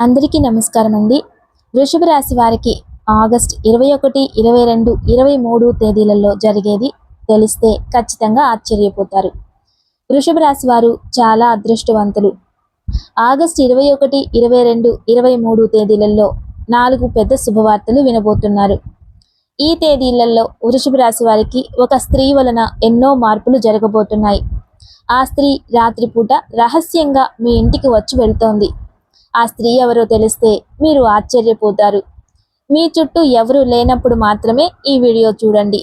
అందరికీ నమస్కారం అండి వృషభ రాశి వారికి ఆగస్ట్ ఇరవై ఒకటి ఇరవై రెండు ఇరవై మూడు తేదీలలో జరిగేది తెలిస్తే ఖచ్చితంగా ఆశ్చర్యపోతారు. వృషభ రాశి వారు చాలా అదృష్టవంతులు. ఆగస్ట్ ఇరవై ఒకటి ఇరవై రెండు ఇరవై మూడు తేదీలలో నాలుగు పెద్ద శుభవార్తలు వినబోతున్నారు. ఈ తేదీలలో వృషభ రాశి వారికి ఒక స్త్రీ వలన ఎన్నో మార్పులు జరగబోతున్నాయి. ఆ స్త్రీ రాత్రిపూట రహస్యంగా మీ ఇంటికి వచ్చి వెళ్తోంది. ఆ స్త్రీ ఎవరో తెలిస్తే మీరు ఆశ్చర్యపోతారు. మీ చుట్టూ ఎవరు లేనప్పుడు మాత్రమే ఈ వీడియో చూడండి.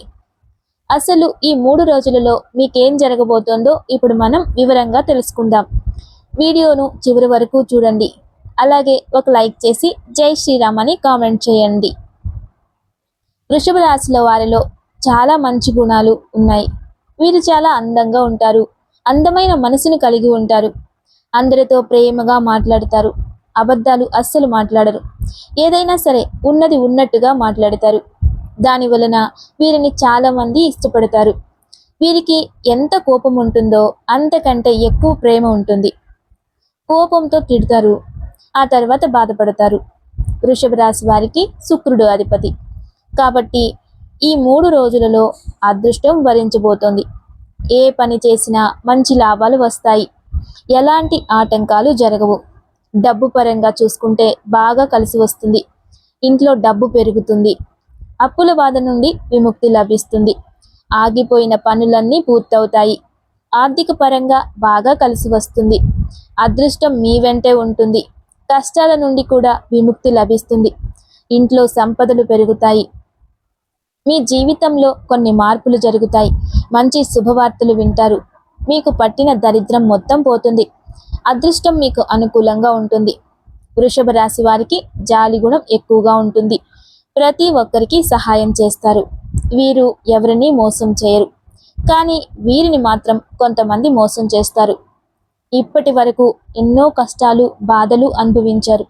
అసలు ఈ మూడు రోజులలో మీకేం జరగబోతోందో ఇప్పుడు మనం వివరంగా తెలుసుకుందాం. వీడియోను చివరి వరకు చూడండి. అలాగే ఒక లైక్ చేసి జై శ్రీరామ్ అని కామెంట్ చేయండి. వృషభ రాశిలో వారిలో చాలా మంచి గుణాలు ఉన్నాయి. వీరు చాలా అందంగా ఉంటారు. అందమైన మనసును కలిగి ఉంటారు. అందరితో ప్రేమగా మాట్లాడతారు. అబద్ధాలు అస్సలు మాట్లాడరు. ఏదైనా సరే ఉన్నది ఉన్నట్టుగా మాట్లాడతారు. దాని వలన వీరిని చాలా మంది ఇష్టపడతారు. వీరికి ఎంత కోపం ఉంటుందో అంతకంటే ఎక్కువ ప్రేమ ఉంటుంది. కోపంతో తిడతారు. ఆ తర్వాత బాధపడతారు. వృషభ రాశి వారికి శుక్రుడు అధిపతి. కాబట్టి ఈ మూడు రోజులలో అదృష్టం వరించబోతోంది. ఏ పని చేసినా మంచి లాభాలు వస్తాయి. ఎలాంటి ఆటంకాలు జరగవు. డబ్బు పరంగా చూసుకుంటే బాగా కలిసి వస్తుంది. ఇంట్లో డబ్బు పెరుగుతుంది. అప్పుల బాధ నుండి విముక్తి లభిస్తుంది. ఆగిపోయిన పనులన్నీ పూర్తవుతాయి. ఆర్థిక పరంగా బాగా కలిసి వస్తుంది. అదృష్టం మీ వెంటే ఉంటుంది. కష్టాల నుండి కూడా విముక్తి లభిస్తుంది. ఇంట్లో సంపదలు పెరుగుతాయి. మీ జీవితంలో కొన్ని మార్పులు జరుగుతాయి. మంచి శుభవార్తలు వింటారు. మీకు పట్టిన దరిద్రం మొత్తం పోతుంది. అదృష్టం మీకు అనుకూలంగా ఉంటుంది. వృషభ రాశి వారికి జాలి గుణం ఎక్కువగా ఉంటుంది. ప్రతి ఒక్కరికి సహాయం చేస్తారు. వీరు ఎవరిని మోసం చేయరు. కానీ వీరిని మాత్రం కొంతమంది మోసం చేస్తారు. ఇప్పటి వరకు ఎన్నో కష్టాలు బాధలు అనుభవించారు.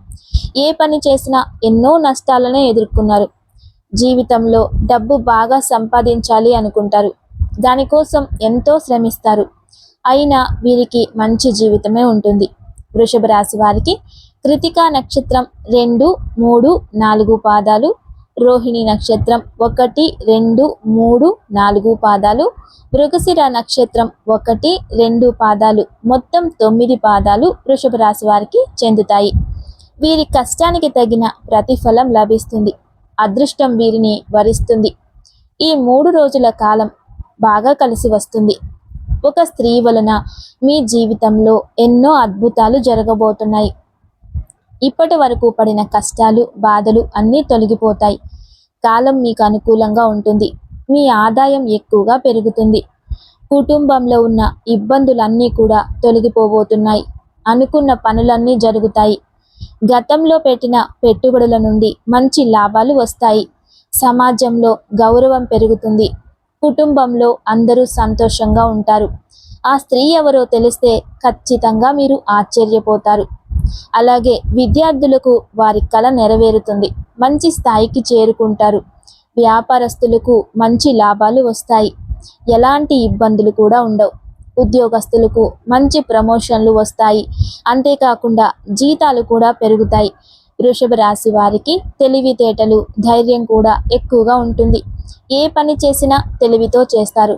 ఏ పని చేసినా ఎన్నో నష్టాలనే ఎదుర్కొన్నారు. జీవితంలో డబ్బు బాగా సంపాదించాలి అనుకుంటారు. దానికోసం ఎంతో శ్రమిస్తారు. అయినా వీరికి మంచి జీవితమే ఉంటుంది. వృషభ రాశి వారికి కృతికా నక్షత్రం రెండు మూడు నాలుగు పాదాలు రోహిణి నక్షత్రం ఒకటి రెండు మూడు నాలుగు పాదాలు మృగశిర నక్షత్రం ఒకటి రెండు పాదాలు మొత్తం తొమ్మిది పాదాలు వృషభ రాశి వారికి చెందుతాయి. వీరి కష్టానికి తగిన ప్రతిఫలం లభిస్తుంది. అదృష్టం వీరిని వరిస్తుంది. ఈ మూడు రోజుల కాలం బాగా కలిసి వస్తుంది. ఒక స్త్రీ వలన మీ జీవితంలో ఎన్నో అద్భుతాలు జరగబోతున్నాయి. ఇప్పటి వరకు పడిన కష్టాలు బాధలు అన్నీ తొలగిపోతాయి. కాలం మీకు అనుకూలంగా ఉంటుంది. మీ ఆదాయం ఎక్కువగా పెరుగుతుంది. కుటుంబంలో ఉన్న ఇబ్బందులన్నీ కూడా తొలగిపోబోతున్నాయి. అనుకున్న పనులన్నీ జరుగుతాయి. గతంలో పెట్టిన పెట్టుబడుల నుండి మంచి లాభాలు వస్తాయి. సమాజంలో గౌరవం పెరుగుతుంది. కుటుంబంలో అందరూ సంతోషంగా ఉంటారు. ఆ స్త్రీ ఎవరో తెలిస్తే ఖచ్చితంగా మీరు ఆశ్చర్యపోతారు. అలాగే విద్యార్థులకు వారి కళ నెరవేరుతుంది. మంచి స్థాయికి చేరుకుంటారు. వ్యాపారస్తులకు మంచి లాభాలు వస్తాయి. ఎలాంటి ఇబ్బందులు కూడా ఉండవు. ఉద్యోగస్తులకు మంచి ప్రమోషన్లు వస్తాయి. అంతేకాకుండా జీతాలు కూడా పెరుగుతాయి. వృషభ రాశి వారికి తెలివితేటలు ధైర్యం కూడా ఎక్కువగా ఉంటుంది. ఏ పని చేసినా తెలివితో చేస్తారు.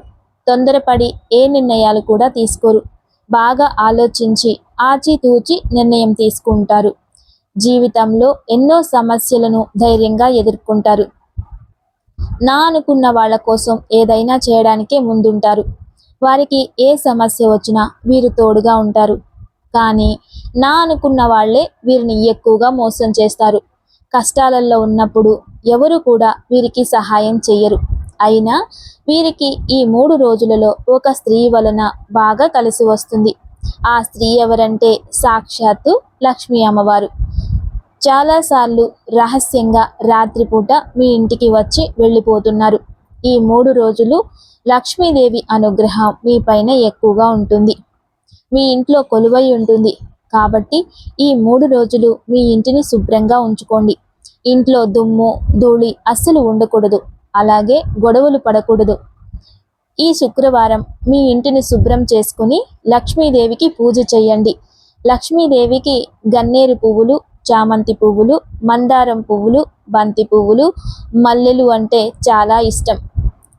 తొందరపడి ఏ నిర్ణయాలు కూడా తీసుకోరు. బాగా ఆలోచించి ఆచితూచి నిర్ణయం తీసుకుంటారు. జీవితంలో ఎన్నో సమస్యలను ధైర్యంగా ఎదుర్కొంటారు. నా అనుకున్న వాళ్ళ కోసం ఏదైనా చేయడానికే ముందుంటారు. వారికి ఏ సమస్య వచ్చినా వీరు తోడుగా ఉంటారు. కానీ నా అనుకున్న వాళ్ళే వీరిని ఎక్కువగా మోసం చేస్తారు. కష్టాలలో ఉన్నప్పుడు ఎవరు కూడా వీరికి సహాయం చెయ్యరు. అయినా వీరికి ఈ మూడు రోజులలో ఒక స్త్రీ వలన బాగా కలిసి వస్తుంది. ఆ స్త్రీ ఎవరంటే సాక్షాత్తు లక్ష్మీ అమ్మవారు. చాలాసార్లు రహస్యంగా రాత్రిపూట మీ ఇంటికి వచ్చి వెళ్ళిపోతున్నారు. ఈ మూడు రోజులు లక్ష్మీదేవి అనుగ్రహం మీ పైన ఎక్కువగా ఉంటుంది. మీ ఇంట్లో కొలువై ఉంటుంది. కాబట్టి ఈ మూడు రోజులు మీ ఇంటిని శుభ్రంగా ఉంచుకోండి. ఇంట్లో దుమ్ము ధూళి అస్సలు ఉండకూడదు. అలాగే గొడవలు పడకూడదు. ఈ శుక్రవారం మీ ఇంటిని శుభ్రం చేసుకుని లక్ష్మీదేవికి పూజ చేయండి. లక్ష్మీదేవికి గన్నేరు పువ్వులు చామంతి పువ్వులు మందారం పువ్వులు బంతి పువ్వులు మల్లెలు అంటే చాలా ఇష్టం.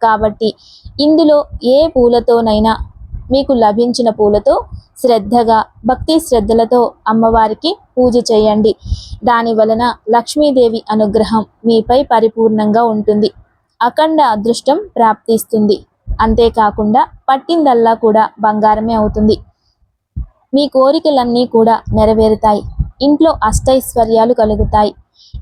కాబట్టి ఇందులో ఏ పూలతోనైనా మీకు లభించిన పూలతో శ్రద్ధగా భక్తి శ్రద్ధలతో అమ్మవారికి పూజ చేయండి. దాని వలన లక్ష్మీదేవి అనుగ్రహం మీపై పరిపూర్ణంగా ఉంటుంది. అఖండ అదృష్టం ప్రాప్తిస్తుంది. అంతేకాకుండా పట్టిందల్లా కూడా బంగారమే అవుతుంది. మీ కోరికలన్నీ కూడా నెరవేరుతాయి. ఇంట్లో అష్టైశ్వర్యాలు కలుగుతాయి.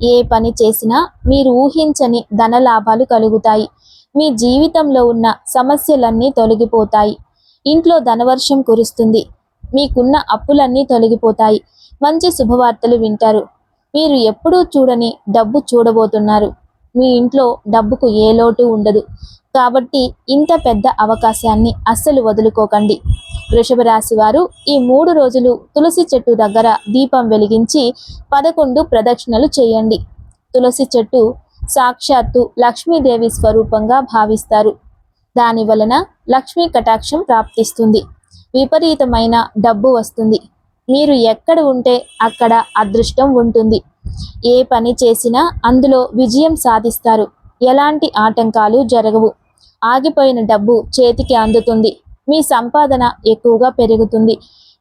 ఏ పని చేసినా మీరు ఊహించని ధన లాభాలు కలుగుతాయి. మీ జీవితంలో ఉన్న సమస్యలన్నీ తొలగిపోతాయి. ఇంట్లో ధనవర్షం కురుస్తుంది. మీకున్న అప్పులన్నీ తొలగిపోతాయి. మంచి శుభవార్తలు వింటారు. మీరు ఎప్పుడూ చూడని డబ్బు చూడబోతున్నారు. మీ ఇంట్లో డబ్బుకు ఏ లోటు ఉండదు. కాబట్టి ఇంత పెద్ద అవకాశాన్ని అస్సలు వదులుకోకండి. వృషభ రాశి వారు ఈ మూడు రోజులు తులసి చెట్టు దగ్గర దీపం వెలిగించి పదకొండు ప్రదక్షిణలు చేయండి. తులసి చెట్టు సాక్షాత్తు లక్ష్మీదేవి స్వరూపంగా భావిస్తారు. దాని వలన లక్ష్మీ కటాక్షం ప్రాప్తిస్తుంది. విపరీతమైన డబ్బు వస్తుంది. మీరు ఎక్కడ ఉంటే అక్కడ అదృష్టం ఉంటుంది. ఏ పని చేసినా అందులో విజయం సాధిస్తారు. ఎలాంటి ఆటంకాలు జరగవు. ఆగిపోయిన డబ్బు చేతికి అందుతుంది. మీ సంపాదన ఎక్కువగా పెరుగుతుంది.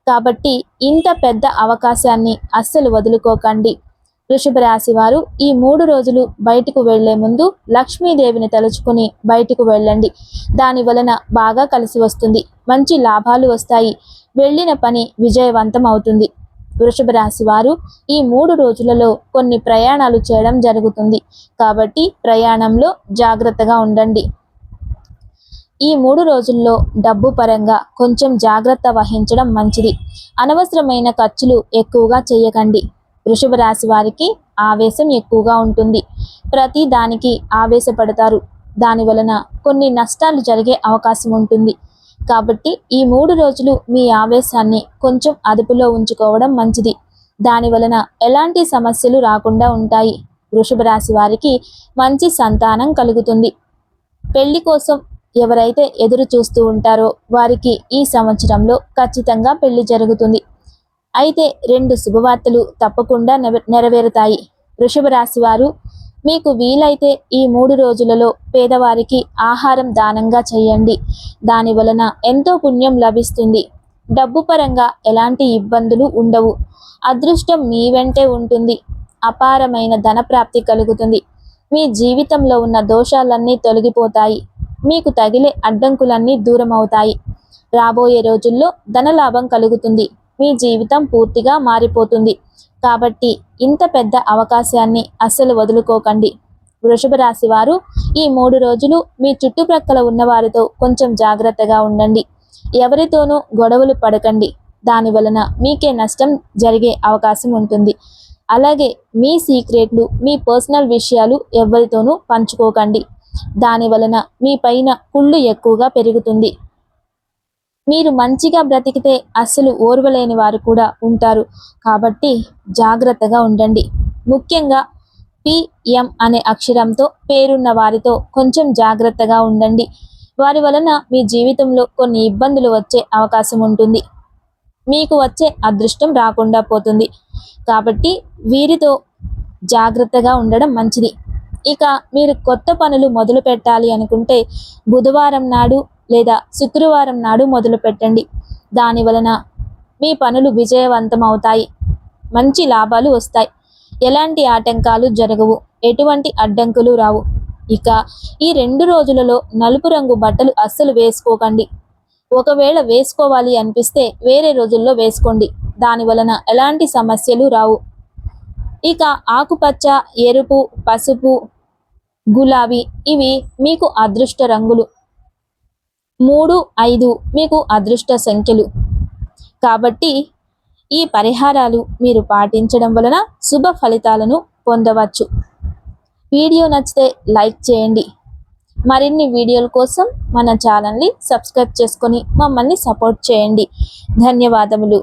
కాబట్టి ఇంత పెద్ద అవకాశాన్ని అస్సలు వదులుకోకండి. వృషభ రాశి వారు ఈ మూడు రోజులు బయటకు వెళ్ళే ముందు లక్ష్మీదేవిని తలుచుకుని బయటకు వెళ్ళండి. దాని వలన బాగా కలిసి వస్తుంది. మంచి లాభాలు వస్తాయి. వెళ్ళిన పని విజయవంతం అవుతుంది. వృషభ రాశి వారు ఈ మూడు రోజులలో కొన్ని ప్రయాణాలు చేయడం జరుగుతుంది. కాబట్టి ప్రయాణంలో జాగ్రత్తగా ఉండండి. ఈ మూడు రోజుల్లో డబ్బు పరంగా కొంచెం జాగ్రత్త వహించడం మంచిది. అనవసరమైన ఖర్చులు ఎక్కువగా చేయకండి. వృషభ రాశి వారికి ఆవేశం ఎక్కువగా ఉంటుంది. ప్రతి దానికి ఆవేశపడతారు. దాని వలన కొన్ని నష్టాలు జరిగే అవకాశం ఉంటుంది. కాబట్టి ఈ మూడు రోజులు మీ ఆవేశాన్ని కొంచెం అదుపులో ఉంచుకోవడం మంచిది. దాని వలన ఎలాంటి సమస్యలు రాకుండా ఉంటాయి. వృషభ రాశి వారికి మంచి సంతానం కలుగుతుంది. పెళ్ళి కోసం ఎవరైతే ఎదురు చూస్తూ ఉంటారో వారికి ఈ సంవత్సరంలో ఖచ్చితంగా పెళ్ళి జరుగుతుంది. అయితే రెండు శుభవార్తలు తప్పకుండా నెవ- నెరవేరుతాయి. వృషభ రాశి వారు మీకు వీలైతే ఈ మూడు రోజులలో పేదవారికి ఆహారం దానంగా చేయండి. దాని వలన ఎంతో పుణ్యం లభిస్తుంది. డబ్బు పరంగా ఎలాంటి ఇబ్బందులు ఉండవు. అదృష్టం మీ వెంటే ఉంటుంది. అపారమైన ధన ప్రాప్తి కలుగుతుంది. మీ జీవితంలో ఉన్న దోషాలన్నీ తొలగిపోతాయి. మీకు తగిలే అడ్డంకులన్నీ దూరం అవుతాయి రాబోయే రోజుల్లో ధనలాభం కలుగుతుంది. మీ జీవితం పూర్తిగా మారిపోతుంది. కాబట్టి ఇంత పెద్ద అవకాశాన్ని అస్సలు వదులుకోకండి. వృషభ రాశి వారు ఈ మూడు రోజులు మీ చుట్టుప్రక్కల ఉన్నవారితో కొంచెం జాగ్రత్తగా ఉండండి. ఎవరితోనూ గొడవలు పడకండి. దాని వలన మీకే నష్టం జరిగే అవకాశం ఉంటుంది. అలాగే మీ సీక్రెట్లు మీ పర్సనల్ విషయాలు ఎవరితోనూ పంచుకోకండి. దాని వలన మీ పైన కుళ్ళు ఎక్కువగా పెరుగుతుంది. మీరు మంచిగా బ్రతికితే అస్సలు ఓర్వలేని వారు కూడా ఉంటారు. కాబట్టి జాగ్రత్తగా ఉండండి. ముఖ్యంగా పిఎం అనే అక్షరంతో పేరున్న వారితో కొంచెం జాగ్రత్తగా ఉండండి. వారి వలన మీ జీవితంలో కొన్ని ఇబ్బందులు వచ్చే అవకాశం ఉంటుంది. మీకు వచ్చే అదృష్టం రాకుండా పోతుంది. కాబట్టి వీరితో జాగ్రత్తగా ఉండడం మంచిది. ఇక మీరు కొత్త పనులు మొదలు పెట్టాలి అనుకుంటే బుధవారం నాడు లేదా శుక్రవారం నాడు మొదలు పెట్టండి దాని వలన మీ పనులు విజయవంతం అవుతాయి మంచి లాభాలు వస్తాయి. ఎలాంటి ఆటంకాలు జరగవు. ఎటువంటి అడ్డంకులు రావు. ఇక ఈ రెండు రోజులలో నలుపు రంగు బట్టలు అస్సలు వేసుకోకండి. ఒకవేళ వేసుకోవాలి అనిపిస్తే వేరే రోజుల్లో వేసుకోండి. దాని వలన ఎలాంటి సమస్యలు రావు. ఇక ఆకుపచ్చ ఎరుపు పసుపు గులాబీ ఇవి మీకు అదృష్ట రంగులు. మూడు ఐదు మీకు అదృష్ట సంఖ్యలు. కాబట్టి ఈ పరిహారాలు మీరు పాటించడం వలన శుభ ఫలితాలను పొందవచ్చు. వీడియో నచ్చితే లైక్ చేయండి. మరిన్ని వీడియోల కోసం మన ఛానల్ని సబ్స్క్రైబ్ చేసుకొని మమ్మల్ని సపోర్ట్ చేయండి. ధన్యవాదములు.